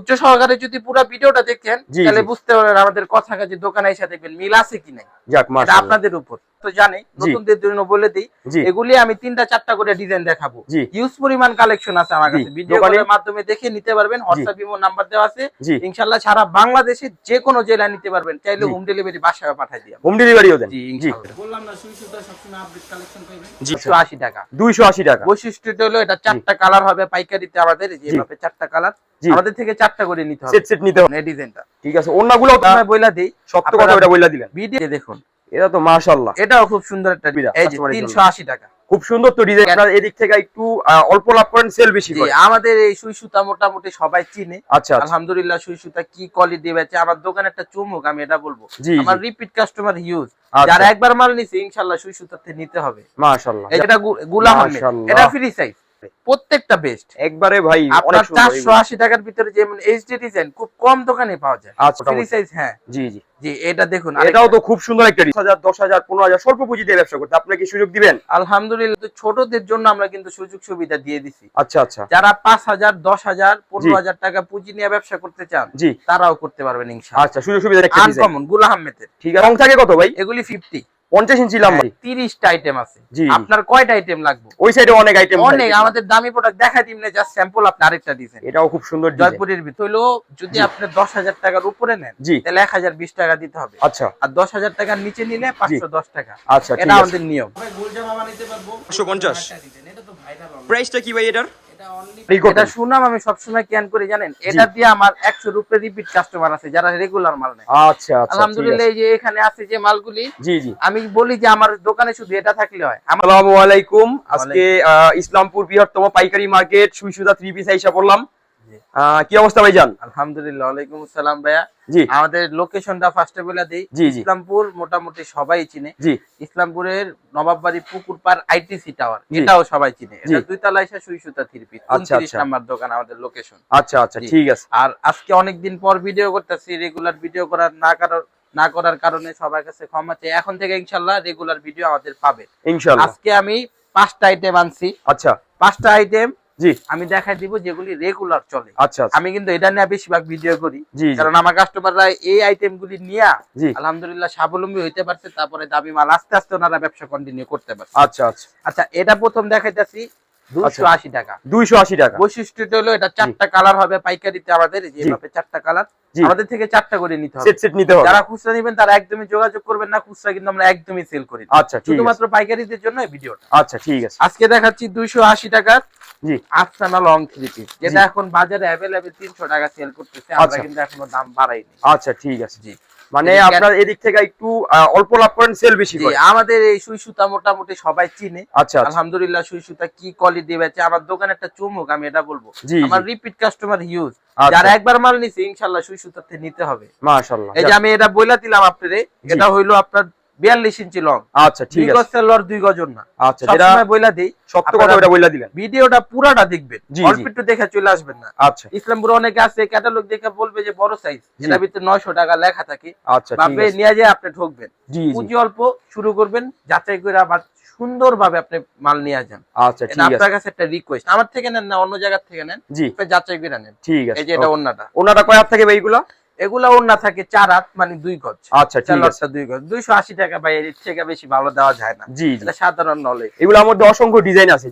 উচ্চ সহকারে যদি পুরো ভিডিওটা দেখেন তাহলে বুঝতে পারবেন আমাদের কথা কাজে দোকানে এসে দেখবেন মিল আছে কি নাই। আপনাদের উপর। তো জানি নতুনদের জন্য বলে দিই এগুলি আমি তিনটা চারটা করে ডিজাইন দেখাবো। ইউজ পরিমাণ কালেকশন আছে আমার কাছে। ভিডিও কলের মাধ্যমে দেখে নিতে পারবেন হোয়াটসঅ্যাপ ইমো নাম্বার দেওয়া আছে। ইনশাআল্লাহ সারা বাংলাদেশে যে কোনো জেলায় নিতে পারবেন। চাইলে হোম ডেলিভারি বাসায় পাঠিয়ে দিই হোম ডেলিভারিও দেন। জি জি। ইনশাআল্লাহ। বললাম না সুই সুতা সবসময় আপডেট কালেকশন পাবেন জি। 180 টাকা। 280 টাকা। বৈশিষ্ট্যটা হলো এটা চারটা কালার হবে পাইকারিতে আমাদের যেভাবে চারটা কালার। আমাদের থেকে চারটা করে নিতে হবে। সেট সেট নিতে হবে। এই ডিজাইনটা। ঠিক আছে অন্যগুলো প্রথমে বইলা দিই। সত্য কথা ওটা বইলা দিলেন। ভিডিও দেখুন। এটা তো মাশাআল্লাহ। এটাও খুব সুন্দর একটা এই যে customer এর জন্য। 380 টাকা। খুব সুন্দর তো ডিজাইন আপনার এদিক থেকে একটু অল্প লাভ করেন সেল বেশি আমাদের এই সুই সুতা মোটামুটি সবাই চিনে। আচ্ছা আচ্ছা। আলহামদুলিল্লাহ সুই সুতা কি কোয়ালিটি বেচে আমার দোকানে একটা চুমুক আমি এটা বলব। আমার রিপিট কাস্টমার হিউজ যারা একবার মাল নিছে ইনশাআল্লাহ সুই সুতাতে নিতে হবে। মাশাআল্লাহ। এটা গুলাম এটা ফ্রি সাইজ প্রত্যেকটা বেস্ট একবারে ভাই আপনার চারশো আশি টাকার ভিতরে এইচডি ডিজাইন খুব কম দোকানে পাওয়া যায়। আচ্ছা সাইজ হ্যাঁ। জি জি। জি এটা দেখুন এটাও তো খুব সুন্দর একটা ডিজাইন হাজার দশ হাজার পনেরো হাজার স্বল্প পুঁজি দিয়ে ব্যবসা করতে। আপনি কি সুযোগ দিবেন? আলহামদুলিল্লাহ ছোটদের জন্য আমরা কিন্তু সুযোগ সুবিধা দিয়ে দিছি। আচ্ছা আচ্ছা। যারা পাঁচ হাজার দশ হাজার পনেরো হাজার টাকা পুঁজি নিয়ে ব্যবসা করতে চান জি। তারাও করতে পারবেন ইনশাআল্লাহ। আচ্ছা সুযোগ সুবিধা আনকমনগুলা আহমেদের ঠিক আছে রং থাকে কত ভাই? এগুলি ফিফটি পঞ্চাশ ইঞ্চি লম্বা। তিরিশটা আইটেম আছে। আপনার কয়টা আইটেম লাগবে? ওই সাইডে অনেক আইটেম অনেক আমাদের দামি প্রোডাক্ট দেখাই দিন জাস্ট স্যাম্পল আপনি আরেকটা ডিজাইন এটাও খুব সুন্দর জয়পুরের ভিতর হলো যদি। আপনি দশ হাজার টাকার উপরে নেন তাহলে এক হাজার বিশ টাকা দিতে হবে। আচ্ছা। আর দশ হাজার টাকার নিচে নিলে পাঁচশো দশ টাকা। আচ্ছা এটা আমাদের নিয়ম। নিতে পারব। 150 এটা তো ভাইরাল প্রাইসটা কি ভাই এটার? এটা only- Free করবেন। এটা সুনাম আমি সবসময় ক্যান করে জানেন? এটা দিয়ে আমার একশো রুপে রিপিট কাস্টমার আছে যারা রেগুলার মাল নেয়। আচ্ছা আচ্ছা আলহামদুলিল্লাহ এই যে এখানে আছে যে মালগুলি ঠিক জি জি। আমি বলি যে আমার দোকানে শুধু এটা থাকলে হয়। আমার আসসালামু আলাইকুম। আজকে ইসলামপুর বৃহত্তম পাইকারি মার্কেট সুইসুদা থ্রি পিস আইসা। আহ, কি অবস্থা ভাইজান? আলহামদুলিল্লাহ ওয়ালাইকুম আসসালাম ভাইয়া। জি। আমাদের লোকেশনটা ফার্স্টে বলে দিই। ইসলামপুর মোটামুটি সবাই চিনে। জি। ইসলামপুরের নবাববাড়ি পুকুর পার আইটিসি টাওয়ার এটাও সবাই চিনে। এটা দুই তলা এসে সুই সুতা থ্রি পিস আচ্ছা, আচ্ছা। নাম্বার দোকান আমাদের লোকেশন আচ্ছা আচ্ছা ঠিক আছে। আর আজকে অনেকদিন পর ভিডিও করতেছি রেগুলার ভিডিও করার না করার না করার কারণে সবার কাছে ক্ষমা চাই। এখন থেকে ইনশাল্লাহ রেগুলার ভিডিও আমাদের পাবে। ইনশাআল্লাহ আজকে আমি পাঁচটা আইটেম আনছি। আচ্ছা। পাঁচটা আইটেম জি। আমি দেখাই দিব যেগুলি রেগুলার চলে। আচ্ছা আচ্ছা। আমি কিন্তু এটা নিয়ে বেশিরভাগ ভিডিও করি। কারণ আমার কাস্টমাররা এই আইটেম গুলি নিয়ে আলহামদুলিল্লাহ স্বাবলম্বী হইতে পারছে তারপরে দাবি মাল আস্তে আস্তে ওনারা ব্যবসা কন্টিনিউ করতে পারছে। আচ্ছা আচ্ছা। আচ্ছা এটা প্রথম দেখাইতেছি। দুশো আশি টাকা। দুইশো আশি টাকা। বৈশিষ্ট্যটা হলো এটা চারটা কালার হবে পাইকারিতে আমাদের যেভাবে চারটা কালার। আমাদের থেকে চারটা করে নিতে হবে। সেট সেট নিতে হবে। যারা খুচরা নেবেন তারা একদমই যোগাযোগ করবেন না খুচরা কিন্তু আমরা একদমই সেল করি আচ্ছা শুধুমাত্র পাইকারিদের জন্য এই ভিডিওটা। আচ্ছা ঠিক আছে। আজকে দেখাচ্ছি দুইশো আশি টাকার জি। আফসানা লং থ্রি পিস যেটা এখন বাজারে অ্যাভেলেবেল তিনশো টাকা সেল করতেছে। আমরা আচ্ছা। কিন্তু এখনও দাম বাড়াইনি। আচ্ছা ঠিক আছে। জি। মানে আপনার এদিক থেকে একটু অল্প লাভ করেন সেল বেশি করে আমাদের এই সুই সুতা মোটামুটি সবাই চিনে। আচ্ছা আচ্ছা। আলহামদুলিল্লাহ সুই সুতা কি কোয়ালিটি বেচে আমার দোকান একটা চুমুক আমি এটা বলব। আমার রিপিট কাস্টমার হিউজ যারা একবার মাল নিছে ইনশাল্লাহ সুই সুতাতে নিতে হবে। মাশাআল্লাহ এই যে আমি এটা বইলা দিলাম আপনারে এটা হইল আপনার বিয়াল্লিশ ইঞ্চি লং আচ্ছা ঠিক আছে। সেলর দুই গজ না। আচ্ছা যেটা বইলা দিই। সত্য কথা ওটা বইলা দিলেন ভিডিওটা পুরাটা দেখবেন। অল্প একটু দেখে চলে আসবেন না। আচ্ছা। ইসলামপুর অনেকে আছে ক্যাটালগ দেখে বলবে যে বড় সাইজ। ভিতরে নয়শো টাকা লেখা থাকে। আচ্ছা ভাবে নিয়ে যায় আপনি ঠকবেন। জি পুঁজি অল্প শুরু করবেন যাচাই করে আবার সুন্দর ভাবে আপনি মাল নিয়ে যান আচ্ছা ঠিক আছে। আপনার কাছে একটা রিকোয়েস্ট আমার থেকে নেন না অন্য জায়গা থেকে নেন। যাচাই করে নেন। ঠিক আছে। এই যে এটা অন্যটা ওনাটা কয় হাত থেকে এগুলা অন্য থাকে চার হাত মানে দুই গজ। আচ্ছা চার দুই গজ। দুইশো আশি টাকা ভাই এর থেকে বেশি ভালো দেওয়া যায় না। জি এটা সাধারণ নলেজ এগুলোর মধ্যে অসংখ্য ডিজাইন আছে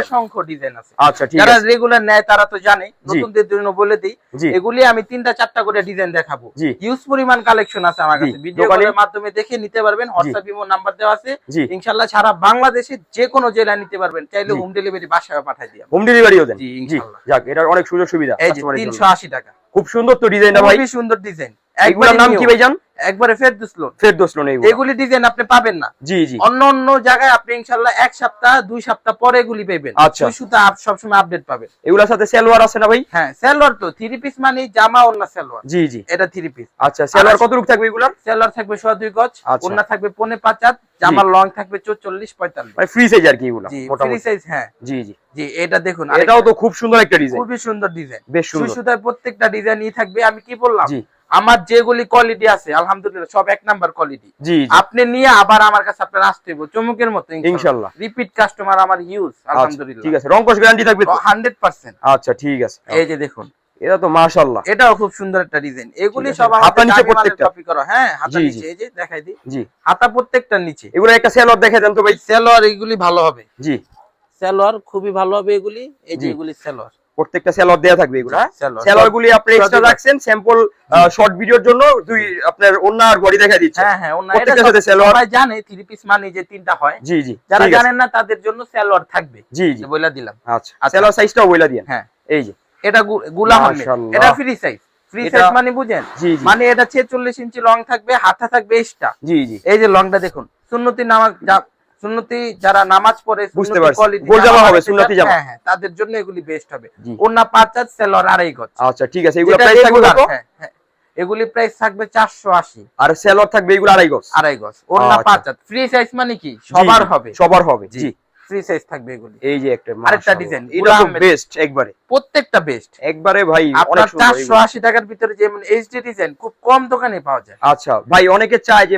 অসংখ্য ডিজাইন আছে। আচ্ছা ঠিক যারা রেগুলার নেয় তারা তো জানে। নতুনদের জন্য বলে দিই এগুলি আমি তিনটা চারটা করে ডিজাইন দেখাবো। ইউজ পরিমাণ কালেকশন আছে আমার কাছে। ভিডিও কলের মাধ্যমে দেখে নিতে পারবেন হোয়াটসঅ্যাপ ইমো নাম্বার দেওয়া আছে। ইনশাআল্লাহ সারা বাংলাদেশে যে কোনো জেলায় নিতে পারবেন। চাইলে হোম ডেলিভারি বাসায় পাঠিয়ে দিই হোম ডেলিভারিও দেন। জি, ইনশাআল্লাহ। যাক এটার অনেক সুযোগ সুবিধা এই যে customer এর জন্য। তিনশো আশি টাকা। খুব সুন্দর তো ডিজাইনটা ভাই। সুন্দর ডিজাইন এগুলোর নাম কি ভাই জান একবারে ফেরদুস লোন। ফেরদৌস লোন এগুলি ডিজাইন আপনি পাবেন না। জি জি। অন্য অন্য জায়গায় আপনি ইনশাআল্লাহ এক সপ্তাহ দুই সপ্তাহ পরে এগুলি পাবেন আচ্ছা। সুতা সবসময় আপডেট পাবেন। এগুলোর সাথে সালোয়ার আছে না ভাই? হ্যাঁ সালোয়ার তো থ্রি পিস মানে জামা অন্য সালোয়ার। জি জি। এটা থ্রি পিস আচ্ছা কত রূপ থাকবে এগুলোর? থাকবে সোয়া দুই গজ আচ্ছা। ওন্না থাকবে পনে পাঁচ হাত জামার লং থাকবে চল্লিশ পঁয়তাল্লিশ। মানে ফ্রি সাইজ আর কি এগুলো জি ফ্রি সাইজ হ্যাঁ। জি জি। জি এটা দেখুন এটাও তো খুব সুন্দর একটা ডিজাইন খুবই সুন্দর ডিজাইন বেশ সুন্দর। সুতার প্রত্যেকটা ডিজাইনই থাকবে আমি কি বললাম? আমার যেগুলি কোয়ালিটি আছে আলহামদুলিল্লাহ সব এক নাম্বার কোয়ালিটি জি আপনি নিয়ে আবার আমার কাছে আপনার আসতে হবে চমকের মতো ইনশাল্লাহ। রিপিট কাস্টমার আমার ইউজ আচ্ছা, আলহামদুলিল্লাহ। ঠিক আছে রঙ্কশ গ্যারান্টি থাকবে তো? হান্ড্রেড পার্সেন্ট আচ্ছা ঠিক আছে। এই যে দেখুন। এটা তো মাশাআল্লাহ। এটাও খুব সুন্দর একটা ডিজাইন এগুলি সব হাতা নিচে প্রত্যেকটা? কপি করা। হ্যাঁ হাতা নিচে এই যে দেখাই দিই। জি। হাতা প্রত্যেকটার নিচে। এগুলো একটা সেলর দেখে দেন তো ভাই। সেলোয়ার এগুলি ভালো হবে। জি। সেলোয়ার খুবই ভালো হবে এগুলি। এই যে এগুলি সেলোয়ার প্রত্যেকটা সেলর দেয়া থাকবে এগুলো হ্যাঁ? সেলর গুলি আপনি এক্সট্রা রাখছেন স্যাম্পল শর্ট ভিডিওর জন্য দুই আপনার অন্য আর বডি দেখা দিচ্ছে। হ্যাঁ হ্যাঁ এটা প্রত্যেকটার সাথে সালোয়ার। সবাই জানে থ্রি পিস মানে যে তিনটা হয়। জি জি যারা জানেন না তাদের জন্য সেলোয়ার থাকবে। জি জি। বলে দিলাম। আচ্ছা সেলর সাইজটাও বইলা দিয়েন। হ্যাঁ। এই যে। এটা গু- গুলাম আহমেদ। মাশাআল্লাহ। এটা ফ্রি সাইজ ফ্রি সাইজ মানে বুঝেন? মানে এটা ছেচল্লিশ ইঞ্চি লং থাকবে হাতা থাকবে এক্সট্রা জি জি। এই যে লংটা দেখুন। সুন্নতি নামাজ সুন্নতি যারা নামাজ পড়ে বুঝতে পারছি। গোল জামা হবে, সুন্নতি জামা। হ্যাঁ হ্যাঁ তাদের জন্য এগুলি বেস্ট হবে। ওন্না পাঁচ হাত সেলর আড়াই গজ আচ্ছা ঠিক আছে এগুলো প্রাইস থাকবে কত হ্যাঁ, হ্যাঁ। এগুলি প্রাইস থাকবে চারশো আশি আর সেলর থাকবে এগুলো আড়াই গজ আড়াই গজ ওন্না। পাঁচ হাত ফ্রি সাইজ মানে কি সবার হবে সবার হবে জি ফ্রি সাইজ থাকবে এগুলি। এই যে একটা আরেকটা ডিজাইন, এটা তো বেস্ট একবারে। প্রত্যেকটা বেস্ট একবারে ভাই অনেক সুন্দর টাকার ভিতরে এইচডি ডিজাইন খুব কম দোকানে পাওয়া যায়। আচ্ছা ভাই অনেকে চায় যে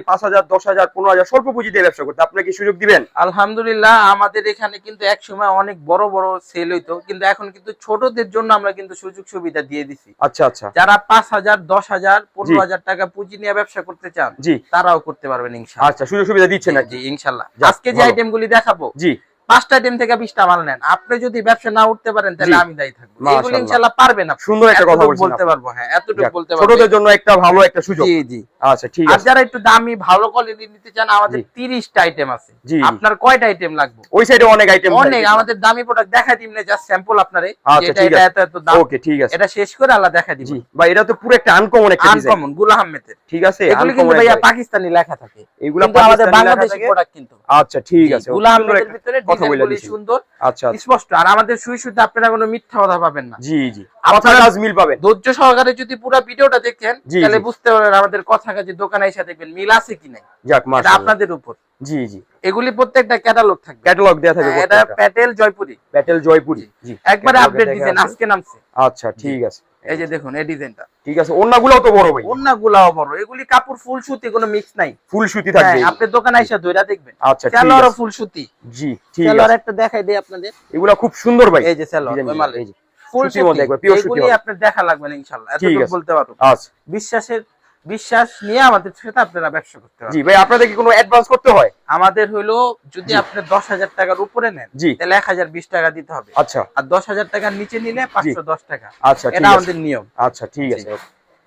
স্বল্প পুঁজি দিয়ে ব্যবসা করতে। আপনি কি সুযোগ দিবেন? আলহামদুলিল্লাহ আমাদের এখানে কিন্তু এক সময় অনেক বড় বড় সেল হইতো। কিন্তু এখন কিন্তু ছোটদের জন্য আমরা কিন্তু সুযোগ সুবিধা দিয়ে দিছি। আচ্ছা আচ্ছা। যারা পাঁচ হাজার দশ হাজার পনেরো জি। হাজার টাকা পুঁজি নিয়ে ব্যবসা করতে চান জি। তারাও করতে পারবেন ইনশাল্লাহ আচ্ছা সুযোগ সুবিধা দিচ্ছেন জি, নাকি জি ইনশাল্লাহ আজকে যে। আইটেম গুলি দেখাবো জি। পাঁচটা আইটেম থেকে বিশটা মাল নেন। আপনি যদি ব্যবসা না উঠতে পারেন তাহলে আমি দায়ী থাকব। এগুলো ইনশাল্লাহ পারবেন সুন্দর একটা কথা বলতে পারব হ্যাঁ এতটুকু বলতে পারব। ছোটদের জন্য একটা ভালো একটা সুযোগ। জি জি। আচ্ছা ঠিক আর আছে। যারা একটু দামি ভালো কোয়ালিটি নিতে চান আমাদের জি। তিরিশটা আইটেম আছে। আপনার কয়টা আইটেম লাগবে? ওই সাইডে অনেক আইটেম অনেক আমাদের দামি প্রোডাক্ট দেখা দিন না জাস্ট স্যাম্পল আপনারে। আচ্ছা, এটা এটা এত এত দাম। ওকে ঠিক আছে। এটা শেষ করে আল্লাহ দেখা জি। ভাই এটা তো পুরো একটা আনকমন একটা ডিজাইন আনকমন গুল আহমেদের ঠিক আছে এগুলো কিন্তু ভাইয়া পাকিস্তানি লেখা থাকে। এগুলা আমাদের বাংলাদেশি প্রোডাক্ট কিন্তু। আচ্ছা ঠিক আছে। গুল সুন্দর আহমেদের ভিতরে কথা বলে ডিজাইনগুলি দিছি। সুন্দর আচ্ছা আচ্ছা। স্পষ্ট। আর আমাদের সুই সুইতে আপনারা কোনো মিথ্যা কথা পাবেন না। জি জি। কথা কাজ মিল পাবেন ধৈর্য সহকারে যদি পুরো ভিডিওটা দেখেন তাহলে বুঝতে পারবেন আমাদের কথা কাজে দোকানে এসে দেখবেন মিল আছে কি নাই। যাক মাশাআল্লাহ। আপনাদের উপর। জি জি। এগুলি প্রত্যেকটা ক্যাটালগ থাকবে। ক্যাটালগ দেয়া থাকে এটা প্যাটেল জয়পুরি ব্যাটেল জয়পুরি জি। একবারে আপডেট আজকে নামছে। আচ্ছা ঠিক আছে। এই যে দেখুন এই ডিজাইনটা। ঠিক আছে অন্যগুলোও তো বড় ভাই। অন্য গুলাও বড়। এগুলি কাপড় ফুল সুতি কোনো মিক্স নাই। ফুল সুতি থাকবে। হ্যাঁ, আপনি দোকানে এসে ধইরা দেখবেন। আচ্ছা ঠিক আছে। ফুল সুতি। জি ঠিক আছে। সেলর একটা দেখাই দেই আপনাদের। এগুলা খুব সুন্দর ভাই। এই যে সেলর মাল এই যে। ফুল সুতি মধ্যে একবার পিওর সুতি এগুলি হবে। আপনার দেখা লাগবে না ইনশাআল্লাহ এতটুকু বলতে পারব। আচ্ছা। বিশ্বাসের বিশ্বাস নিয়ে আমাদের সাথে আপনারা ব্যবসা করতে জি ভাই আপনাদের কি কোনো অ্যাডভান্স করতে হয়? আমাদের হলো যদি আপনি দশ হাজার টাকার উপরে নেন জি। তাহলে এক হাজার বিশ টাকা দিতে হবে। আচ্ছা। আর দশ হাজার টাকার নিচে নিলে পাঁচশো দশ টাকা। আচ্ছা এটা আমাদের নিয়ম। আচ্ছা ঠিক আছে।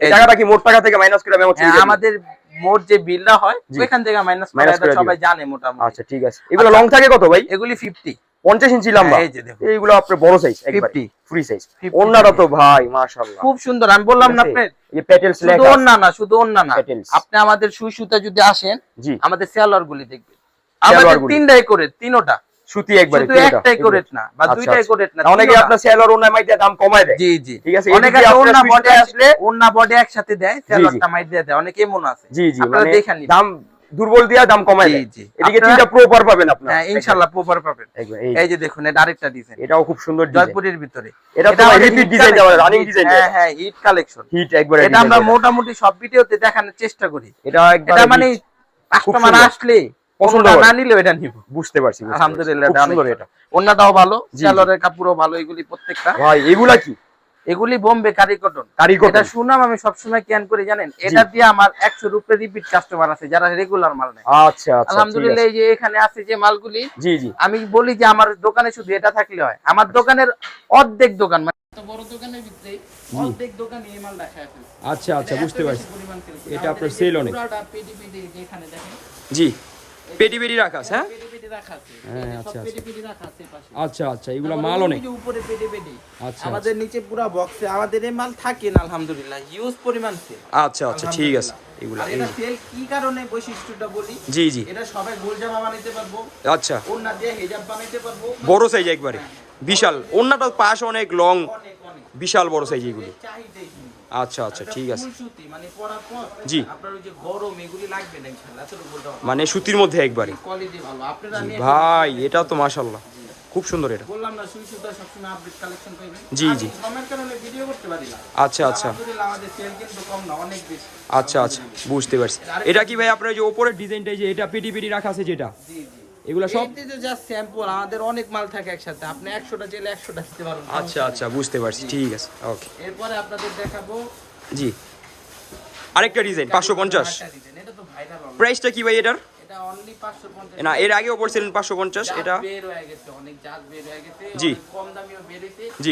টাকাটা কি মোট টাকা থেকে মাইনাস করে হ্যাঁ, আমাদের মোট যে বিলটা হয়। ওইখান থেকে মাইনাস করে সবাই জানে মোটামুটি। আচ্ছা ঠিক আছে। এগুলো আচ্ছা। লং থাকে কত ভাই? এগুলি ফিফটি পঞ্চাশ ইঞ্চি লম্বা। দেখুন। এইগুলো আপনার বড় সাইজ একবার। 50 ফ্রি সাইজ 50 তো ভাই মাশাআল্লাহ। খুব সুন্দর। আমি বললাম না আপনি এই যে প্যাটেলস শুধু লেখা না শুধু অন্য না। আপনি আমাদের সুই সুতা যদি আসেন আমাদের সেলার গুলি দেখবেন। আমাদের তিনটাই করে তিনোটা। সুতি একবারে শুধু একটাই। করে না বা আচ্ছা, দুইটাই আচ্ছা। করে না অনেকে আপনার সেলর অন্য মাইতে দাম কমায় দেয়। জি জি। ঠিক আছে? অনেকে সুই বডি আসলে অন্য বডি একসাথে দেয় সেলারটা মাইট দিয়ে দেয়। অনেকে এমন আছে। জি জি আপনারা মানে দেখে নিন। দাম দুর্বল দিয়া দাম কমায় জি। এদিকে তিনটা প্রপার পাবেন আপনার। হ্যাঁ ইনশাআল্লাহ প্রপার পাবেন। এই যে। দেখুন এটা আরেকটা ডিজাইন এটাও খুব সুন্দর ডিজাইন জয়পুরের ভিতরে। এটা তো রিপিট ডিজাইন যাবে রানিং ডিজাইন হ্যাঁ হ্যাঁ হিট কালেকশন হিট একবারে এটা আমরা মোটামুটি সব ভিডিওতে দেখানোর চেষ্টা করি। এটা একবার এটা মানে কাস্টমার আসলে পছন্দ। না নিলেও এটা নিব। বুঝতে পারছি আলহামদুলিল্লাহ। এটা সুন্দর এটা। অন্যটাও ভালো। সেলরের কাপড়ও ভালো এগুলি প্রত্যেকটা। ভাই এগুলা কি? এগুলি বোম্বে কারিকটন এটা সুনাম আমি সবসময় ক্যান করে জানেন? এটা দিয়ে আমার একশো রুপে রিপিট কাস্টমার আছে যারা রেগুলার মাল নেয়। আচ্ছা আচ্ছা আলহামদুলিল্লাহ এই যে এখানে আছে যে মালগুলি জি জি। আমি বলি যে আমার দোকানে শুধু এটা থাকলে হয়। আমার দোকানের অর্ধেক দোকান মানে এত বড় দোকানের ভিতরে অর্ধেক দোকানে এই মাল রাখা আছে। আচ্ছা আচ্ছা বুঝতে পারছি। বেশি পরিমাণ sell করি। এটা আপনার এই অনেক। পুরাটা পেটি পেটি যেখানে দেখেন। জি। পেটি পেটি রাখা আছে হ্যাঁ? পেটি পেটি রাখা আছে হ্যাঁ, আচ্ছা, আচ্ছা। আচ্ছা আচ্ছা এগুলো মাল অনেক উপরে পেটি পেটি। আচ্ছা আমাদের নিচে পুরো বক্সে আমাদের এই মাল থাকে না আলহামদুলিল্লাহ। হিউজ পরিমাণ সেল আচ্ছা আচ্ছা ঠিক আছে। এগুলা এটা সেল কি কারণে বৈশিষ্ট্যটা বলি? জি জি। এটা সবাই গোল জামা বানাইতে পারব। আচ্ছা। ওড়না দিয়ে হেজাব বানাইতে পারব। বড় সাইজ একবারে। বিশাল। অন্যটা পাশ অনেক লং বিশাল বড় সাইজ এগুলি। আচ্ছা আচ্ছা ঠিক আছে। মানে পরার পর জি। আপনার ওই যে গরম এগুলি লাগবে না ইনশাআল্লাহ এতটুকু বলতে পারব মানে সুতির মধ্যে একবারে। কোয়ালিটি ভালো। আপনারা ভাই এটা তো মাশাল্লাহ খুব সুন্দর এটা। বললাম না সুই সুতা সবসময় আপডেট কালেকশন পাইবেন জি, জি। সময়ের কারণে ভিডিও করতে পারি না। আচ্ছা আচ্ছা। আমাদের সেল কিন্তু কম না অনেক বেশি। আচ্ছা আচ্ছা বুঝতে পারছি। এটা কি ভাই আপনার যে ওপরের ডিজাইনটা যে এটা পেটি পেটি রাখা আছে যেটা? জি জি। এগুলো সব এইটি তো জাস্ট স্যাম্পল আমাদের অনেক মাল থাকে একসাথে। আপনি একশোটা চাইলে একশোটা দিতে পারবেন। আচ্ছা আচ্ছা বুঝতে পারছি। ঠিক আছে ওকে। এরপরে আপনাদের দেখাবো। জি। আরেকটা ডিজাইন পাঁচশো পঞ্চাশ। আরেকটা design, এটা তো ভাইরাল প্রাইসটা কি ভাই এটার? এটা অনলি পাঁচশো পঞ্চাশ। না এর আগেও বলছিলেন পাঁচশো পঞ্চাশ এটা? বের হয়ে গেছে অনেক জাত বের হয়ে গেছে জি। কম দামিও বের হয়েছে। জি।